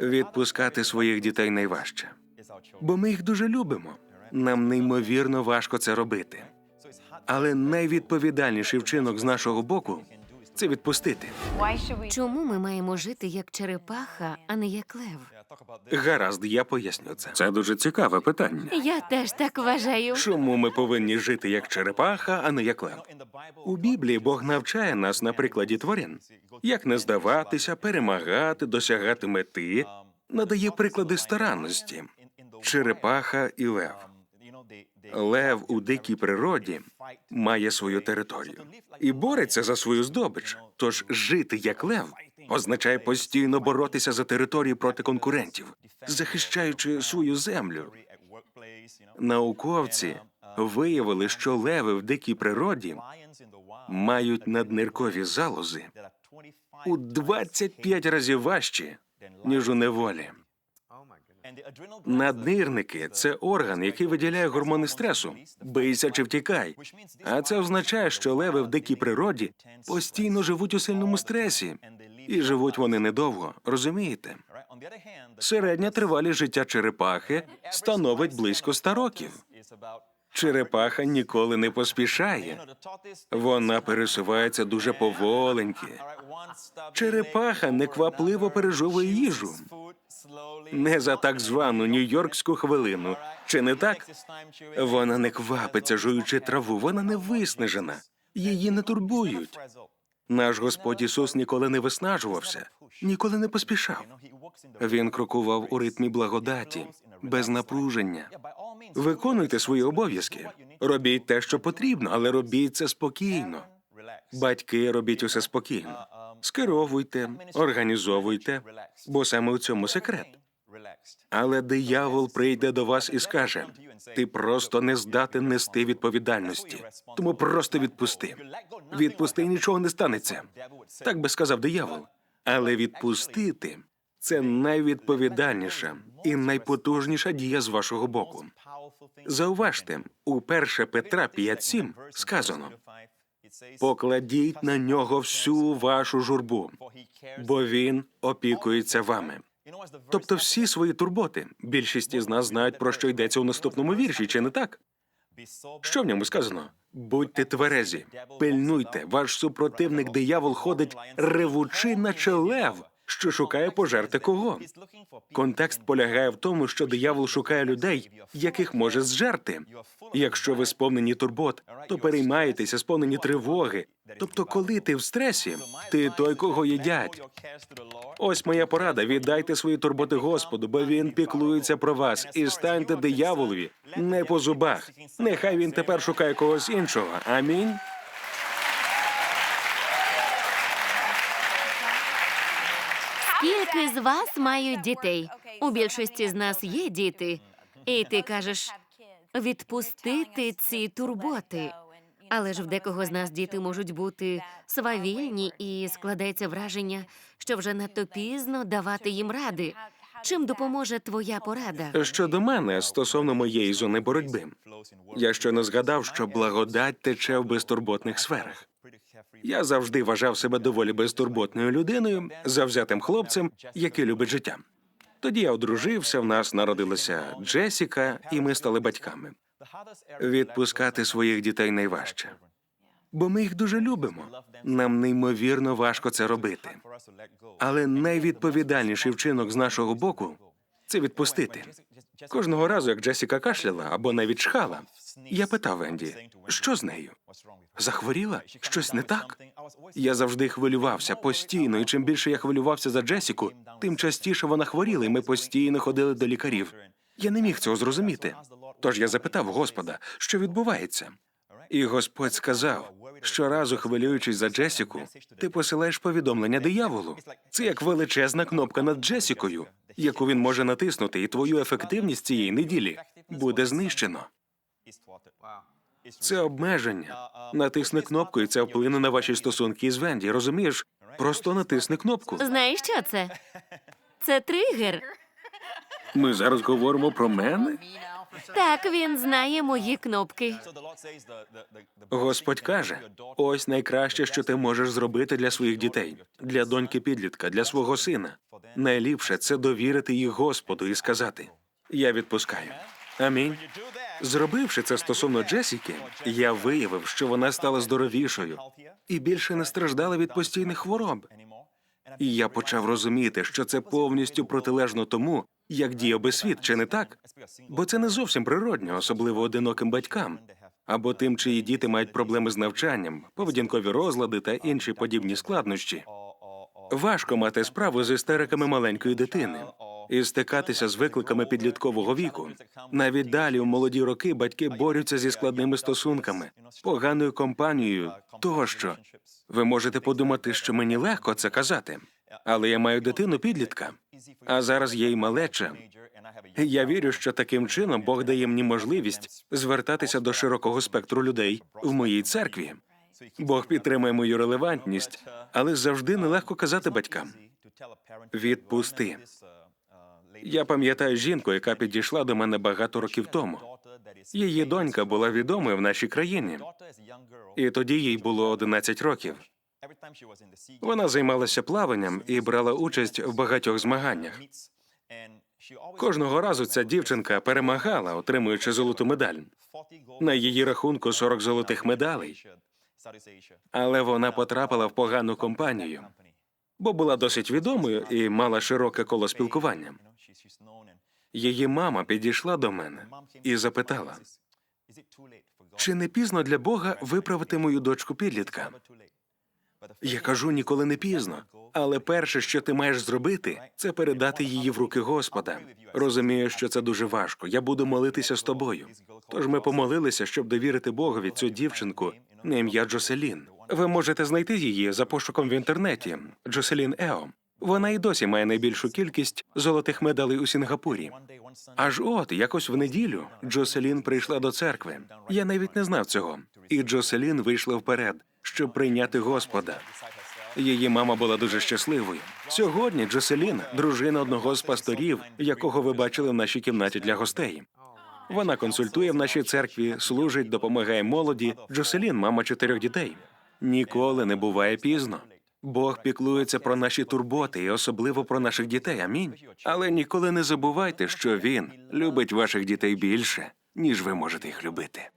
Відпускати своїх дітей найважче, бо ми їх дуже любимо. Нам неймовірно важко це робити. Але найвідповідальніший вчинок з нашого боку це відпустити. Чому ми маємо жити як черепаха, а не як лев? Гаразд, я поясню це. Це дуже цікаве питання. Я теж так вважаю. Чому ми повинні жити як черепаха, а не як лев? У Біблії Бог навчає нас на прикладі тварин, як не здаватися, перемагати, досягати мети, надає приклади старанності. Черепаха і лев. Лев у дикій природі має свою територію і бореться за свою здобич. Тож жити як лев означає постійно боротися за територію проти конкурентів, захищаючи свою землю. Науковці виявили, що леви в дикій природі мають надниркові залози у 25 разів важчі, ніж у неволі. Наднирники це орган, який виділяє гормони стресу. Бийся чи втікай. А це означає, що леви в дикій природі постійно живуть у сильному стресі, і живуть вони недовго. Розумієте? Середня тривалість життя черепахи становить близько 100 років. Черепаха ніколи не поспішає. Вона пересувається дуже поволеньки. Черепаха неквапливо пережовує їжу. Не за так звану нью-йоркську хвилину. Чи не так? Вона не квапиться, жуючи траву, вона не виснажена. Її не турбують. Наш Господь Ісус ніколи не виснажувався, ніколи не поспішав. Він крокував у ритмі благодаті, без напруження. Виконуйте свої обов'язки. Робіть те, що потрібно, але робіть це спокійно. Батьки, робіть усе спокійно. Скеровуйте, організовуйте, бо саме у цьому секрет. Але диявол прийде до вас і скаже: ти просто не здатен нести відповідальності, тому просто відпусти. Відпусти, і нічого не станеться. Так би сказав диявол. Але відпустити це найвідповідальніша і найпотужніша дія з вашого боку. Зауважте, у 1 Петра 5.7 сказано: покладіть на нього всю вашу журбу, бо він опікується вами. Тобто всі свої турботи. Більшість із нас знають, про що йдеться у наступному вірші, чи не так? Що в ньому сказано? Будьте тверезі, пильнуйте, ваш супротивник диявол ходить ревучи, наче лев, що шукає пожерти кого. Контекст полягає в тому, що диявол шукає людей, яких може зжерти. Якщо ви сповнені турбот, то переймаєтеся, сповнені тривоги. Тобто, коли ти в стресі, ти той, кого їдять. Ось моя порада: віддайте свої турботи Господу, бо він піклується про вас, і станьте дияволові не по зубах. Нехай він тепер шукає когось іншого. Амінь. Скільки з вас мають дітей? У більшості з нас є діти, і ти кажеш відпустити ці турботи. Але ж в декого з нас діти можуть бути свавільні, і складається враження, що вже надто пізно давати їм ради. Чим допоможе твоя порада? Щодо мене, стосовно моєї зони боротьби, я ще не згадав, що благодать тече в безтурботних сферах. Я завжди вважав себе доволі безтурботною людиною, завзятим хлопцем, який любить життя. Тоді я одружився, в нас народилася Джесіка, і ми стали батьками. Відпускати своїх дітей найважче, бо ми їх дуже любимо. Нам неймовірно важко це робити. Але найвідповідальніший вчинок з нашого боку це відпустити. Кожного разу, як Джесіка кашляла або навіть чхала, я питав Енді, що з нею? Захворіла? Щось не так? Я завжди хвилювався постійно, і чим більше я хвилювався за Джесіку, тим частіше вона хворіла, і ми постійно ходили до лікарів. Я не міг цього зрозуміти. Тож я запитав Господа, що відбувається. І Господь сказав: щоразу хвилюючись за Джесіку, ти посилаєш повідомлення дияволу. Це як величезна кнопка над Джесікою, яку він може натиснути, і твою ефективність цієї неділі буде знищено. Це обмеження. Натисни кнопку, і це вплине на ваші стосунки із Венді. Розумієш? Просто натисни кнопку. Знаєш, що це? Це тригер. Ми зараз говоримо про мене. Так, він знає мої кнопки. Господь каже: ось найкраще, що ти можеш зробити для своїх дітей, для доньки підлітка, для свого сина. Найліпше це довірити їх Господу і сказати: Я відпускаю. Амінь. Зробивши це стосовно Джесіки, я виявив, що вона стала здоровішою і більше не страждала від постійних хвороб. І я почав розуміти, що це повністю протилежно тому, як діяв би світ, чи не так? Бо це не зовсім природньо, особливо одиноким батькам, або тим, чиї діти мають проблеми з навчанням, поведінкові розлади та інші подібні складнощі. Важко мати справу з істериками маленької дитини і стикатися з викликами підліткового віку. Навіть далі, у молоді роки, батьки борються зі складними стосунками, поганою компанією тощо. Ви можете подумати, що мені легко це казати, але я маю дитину підлітка, а зараз є й малеча. Я вірю, що таким чином Бог дає мені можливість звертатися до широкого спектру людей в моїй церкві. Бог підтримує мою релевантність, але завжди нелегко казати батькам. Відпусти. Я пам'ятаю жінку, яка підійшла до мене багато років тому. Її донька була відомою в нашій країні, і тоді їй було 11 років. Вона займалася плаванням і брала участь в багатьох змаганнях. Кожного разу ця дівчинка перемагала, отримуючи золоту медаль. На її рахунку 40 золотих медалей. Але вона потрапила в погану компанію, бо була досить відомою і мала широке коло спілкування. Її мама підійшла до мене і запитала: чи не пізно для Бога виправити мою дочку підлітка? Я кажу ніколи не пізно. Але перше, що ти маєш зробити, це передати її в руки Господа. Розумію, що це дуже важко. Я буду молитися з тобою. Тож ми помолилися, щоб довірити Богові цю дівчинку на ім'я Джоселін. Ви можете знайти її за пошуком в інтернеті. Джоселін Ео. Вона і досі має найбільшу кількість золотих медалей у Сінгапурі. Аж от якось в неділю Джоселін прийшла до церкви. Я навіть не знав цього. І Джоселін вийшла вперед, щоб прийняти Господа. Її мама була дуже щасливою. Сьогодні Джоселін – дружина одного з пасторів, якого ви бачили в нашій кімнаті для гостей. Вона консультує в нашій церкві, служить, допомагає молоді. Джоселін, мама чотирьох дітей. Ніколи не буває пізно. Бог піклується про наші турботи і особливо про наших дітей. Амінь. Але ніколи не забувайте, що він любить ваших дітей більше, ніж ви можете їх любити.